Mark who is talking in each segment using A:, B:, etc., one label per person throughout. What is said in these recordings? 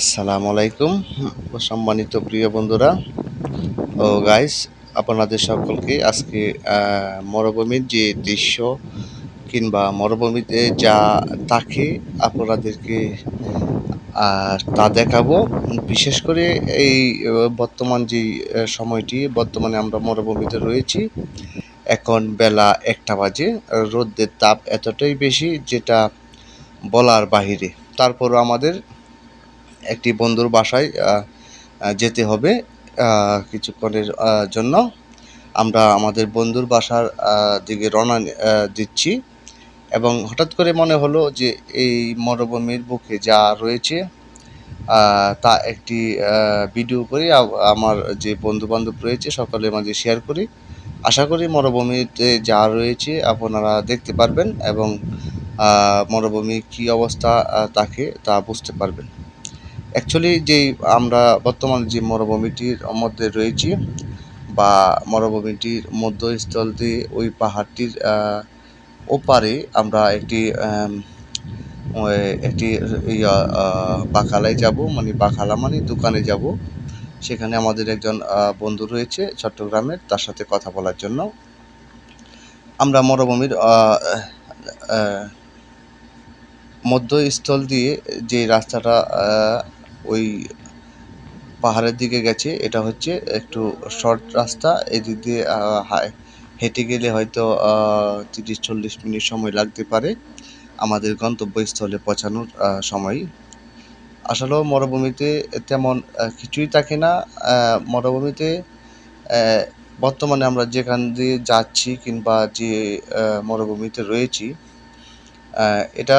A: আসসালামু আলাইকুম সম্মানিত প্রিয় বন্ধুরা। ও গাইস, আপনাদের সকলকে আজকে মরুভূমির যে দৃশ্য কিংবা মরুভূমিতে যা থাকে আপনাদেরকে তা দেখাবো। বিশেষ করে এই বর্তমান যে সময়টি, বর্তমানে আমরা মরুভূমিতে রয়েছি। এখন বেলা একটা বাজে রোদের তাপ এতটাই বেশি যেটা বলার বাহিরে। তারপরও আমাদের একটি বন্ধুর বাসায় যেতে হবে কিছুক্ষণের জন্য। আমরা আমাদের বন্ধুর বাসার দিকে রওনা দিচ্ছি এবং হঠাৎ করে মনে হলো যে এই মরুভূমির বুকে যা রয়েছে তা একটি ভিডিও করি আমার যে বন্ধু বান্ধব রয়েছে সকলের মাঝে শেয়ার করি। আশা করি মরুভূমিতে যা রয়েছে আপনারা দেখতে পারবেন এবং মরুভূমি কী অবস্থা তাকে তা বুঝতে পারবেন। অ্যাকচুয়ালি যেই আমরা বর্তমান যে মরুভূমিটির মধ্যে রয়েছি বা মরুভূমিটির মধ্যস্থল দিয়ে ওই পাহাড়টির ওপারে আমরা একটি একটি ইয়া বাখালায় যাব মানে বাখালা মানে দোকানে যাব। সেখানে আমাদের একজন বন্ধু রয়েছে চট্টগ্রামের, তার সাথে কথা বলার জন্য। আমরা মরুভূমির মধ্যস্থল দিয়ে যে রাস্তাটা ওই পাহাড়ের দিকে গেছে। এটা হচ্ছে একটু শর্ট রাস্তা। এদিক দিয়ে হেঁটে গেলে হয়তো তিরিশ, চল্লিশ মিনিট সময় লাগতে পারে। আমাদের গন্তব্যস্থলে পৌঁছানোর সময়। আসলেও মরুভূমিতে তেমন কিছুই থাকে না। মরুভূমিতে বর্তমানে আমরা যেখান দিয়ে যাচ্ছি কিংবা যে মরুভূমিতে রয়েছি এটা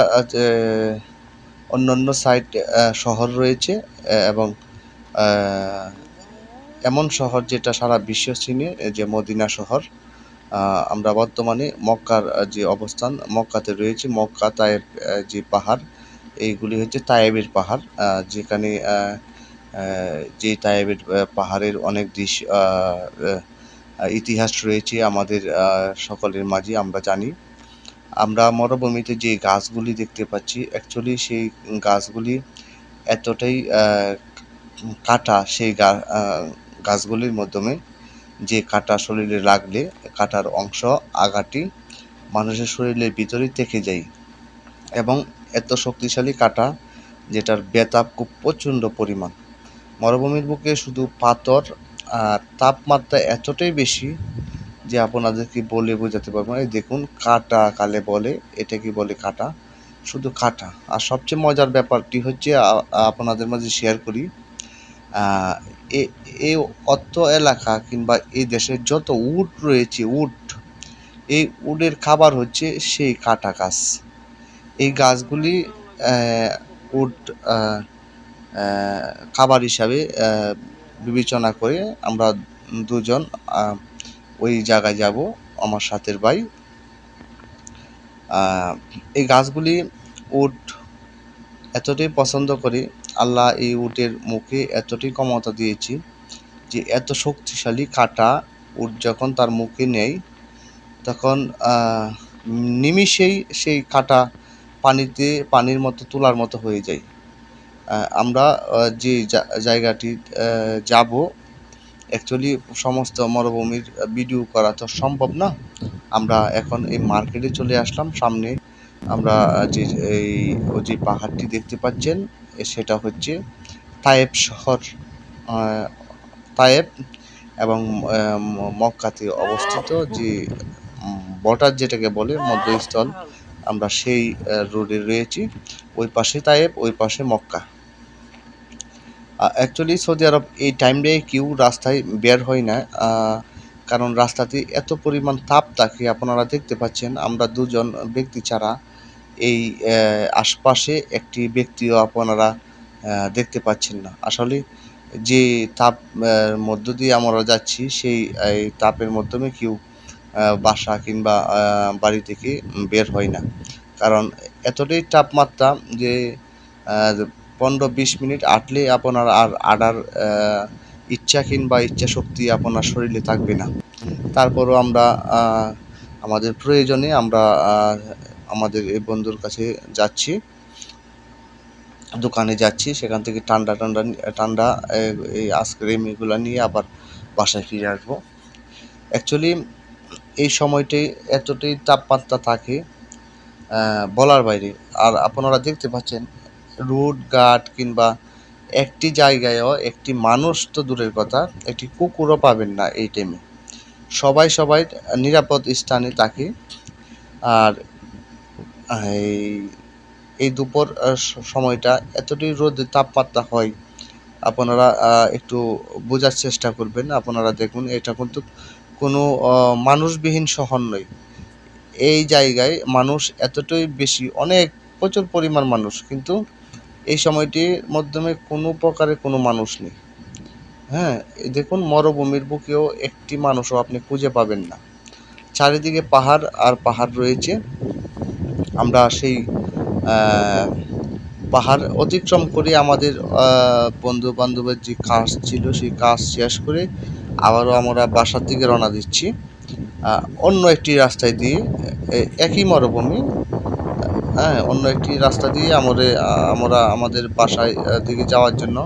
A: অন্য অন্য সাইড শহর রয়েছে এবং এমন শহর যেটা সারা বিশ্ব চিনে যে মদিনা শহর আমরা বর্তমানে মক্কার যে অবস্থান, মক্কাতে রয়েছে, মক্কা তায়েব যে পাহাড়, এইগুলি হচ্ছে তায়েবের পাহাড় যেখানে যে তায়েবের পাহাড়ের অনেক দৃশ্য ইতিহাস রয়েছে আমাদের সকলের মাঝে, আমরা জানি। আমরা মরুভূমিতে যে গাছগুলি দেখতে পাচ্ছি অ্যাকচুয়ালি সেই গাছগুলি এতটাই কাটা সেই গাছগুলির মাধ্যমে যে কাটা শরীরে লাগলে, কাটার অংশ আগাটি মানুষের শরীরের ভিতরেই থেকে যায়। এবং এত শক্তিশালী কাটা, যেটার ব্যথা খুব প্রচণ্ড পরিমাণ। মরুভূমির বুকে শুধু পাথর আর তাপমাত্রা এতটাই বেশি যে আপনাদেরকে বলে বোঝাতে পারব না। দেখুন কাটা কালে বলে এটা কি বলে কাটা? শুধু কাটা। আর সবচেয়ে মজার ব্যাপারটি হচ্ছে আপনাদের মাঝে শেয়ার করি। এ- অত এলাকা কিংবা এই দেশের যত উট রয়েছে উট এই উটের খাবার হচ্ছে সেই কাটা গাছ। এই গাছগুলি আহ, খাবার হিসাবে বিবেচনা করে আমরা দুজন ওই জায়গায় যাব, আমার সাথের ভাই এই গাছগুলি উট এতটাই পছন্দ করে, আল্লাহ এই উটের মুখে এতটাই ক্ষমতা দিয়েছি যে এত শক্তিশালী কাটা উট যখন তার মুখে নেয় তখন নিমিষেই সেই কাটা পানিতে, পানির মতো, তোলার মতো হয়ে যায়। আমরা যে জায়গাটি যাব অ্যাকচুয়ালি সমস্ত মরুভূমির ভিডিও করা তো সম্ভব না। আমরা এখন এই মার্কেটে চলে আসলাম, সামনে আমরা যে, এই যে পাহাড়টি দেখতে পাচ্ছেন সেটা হচ্ছে তায়েব শহর তায়েব এবং মক্কাতে অবস্থিত যে বর্ডার যেটাকে বলে মধ্যস্থল, আমরা সেই রোডে রয়েছি। ওই পাশে তায়েব, ওই পাশে মক্কা। অ্যাকচুয়ালি সৌদি আরব এই টাইমটায় কেউ রাস্তায় বের হয় না কারণ রাস্তাতে এত পরিমাণ তাপ থাকে, আপনারা দেখতে পাচ্ছেন, আমরা দুজন ব্যক্তি ছাড়া এই আশপাশে একটি ব্যক্তিও আপনারা দেখতে পাচ্ছেন না। আসলে যে তাপ মধ্য দিয়ে আমরা যাচ্ছি, সেই তাপের মাধ্যমে কেউ বাসা কিংবা বাড়ি থেকে বের হয় না। কারণ এতটাই তাপমাত্রা যে পনেরো বিশ মিনিট আটলে আপনার আর আডার ইচ্ছা কিংবা ইচ্ছা শক্তি আপনার শরীরে থাকবে না। তারপরও আমরা আমাদের প্রয়োজনে আমরা আমাদের এই বন্ধুর কাছে যাচ্ছি, দোকানে যাচ্ছি, সেখান থেকে ঠান্ডা ঠান্ডা ঠান্ডা এই আইসক্রিম এগুলো নিয়ে আবার বাসায় ফিরে আসব। অ্যাকচুয়ালি এই সময়টি এতটাই তাপমাত্রা থাকে বলার বাইরে। আর আপনারা দেখতে পাচ্ছেন রোড ঘাট কিংবা একটি জায়গায়ও একটি মানুষ তো দূরের কথা, একটি কুকুরও পাবেন না এই টাইমে সবাই সবাই নিরাপদ স্থানে থাকে। আর এই এই দুপুর সময়টা এতটাই রোদের তাপমাত্রা হয়, আপনারা একটু বোঝার চেষ্টা করবেন। আপনারা দেখুন, এটা কিন্তু কোনো মানুষবিহীন শহর নয়। এই জায়গায় মানুষ এতটাই বেশি, অনেক, প্রচুর পরিমাণ মানুষ, কিন্তু এই সময়টির মাধ্যমে কোনো প্রকারে কোনো মানুষ নেই। হ্যাঁ দেখুন মরুভূমির বুকেও একটি মানুষও আপনি খুঁজে পাবেন না। চারিদিকে পাহাড় আর পাহাড় রয়েছে। আমরা সেই পাহাড় অতিক্রম করে আমাদের বন্ধু বান্ধবের যে কাজ ছিল, সেই কাজ শেষ করে আবারও আমরা বাসার দিকে রওনা দিচ্ছি। অন্য একটি রাস্তায় দিয়ে একই মরুভূমি হ্যাঁ অন্য একটি রাস্তা দিয়ে আমাদের আমরা আমাদের বাসায় দিকে যাওয়ার জন্য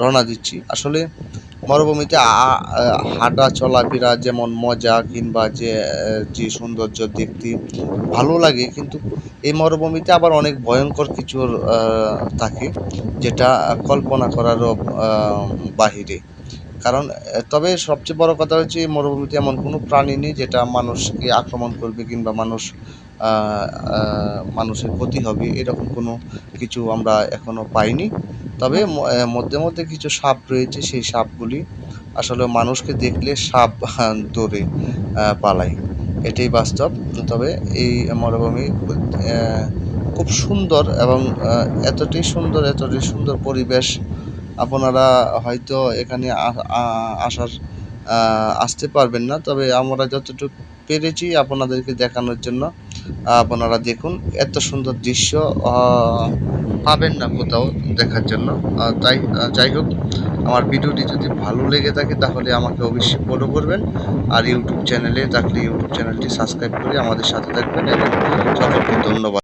A: রওনা দিচ্ছি। আসলে মরুভূমিতে হাঁটা চলাফেরা যেমন মজা কিংবা যে যে সৌন্দর্য দেখতে ভালো লাগে, কিন্তু এই মরুভূমিতে আবার অনেক ভয়ঙ্কর কিছুর থাকে, যেটা কল্পনা করারও বাহিরে। কারণ তবে সবচেয়ে বড় কথা হচ্ছে এই মরুভূমিতে এমন কোনো প্রাণী নেই যেটা মানুষকে আক্রমণ করবে কিংবা মানুষ মানুষের ক্ষতি হবে, এরকম কোনো কিছু আমরা এখনও পাইনি। তবে মধ্যে মধ্যে কিছু সাপ রয়েছে, সেই সাপগুলি আসলে মানুষকে দেখলে সাপ দৌড়ে পালায়। এটাই বাস্তব। তবে এই মরুভূমি খুব সুন্দর এবং এতটাই সুন্দর এতটাই সুন্দর পরিবেশ আপনারা হয়তো এখানে আসার আসতে পারবেন না। তবে আমরা যতটুকু পেরেছি আপনাদেরকে দেখানোর জন্য। আপনারা দেখুন, এত সুন্দর দৃশ্য পাবেন না কোথাও দেখার জন্য। তাই যাই হোক, আমার ভিডিওটি যদি ভালো লেগে থাকে তাহলে আমাকে অবশ্যই ফলো করবেন। আর ইউটিউব চ্যানেলে থাকলে ইউটিউব চ্যানেলটি সাবস্ক্রাইব করে আমাদের সাথে থাকবেন। এবং সকলকে ধন্যবাদ।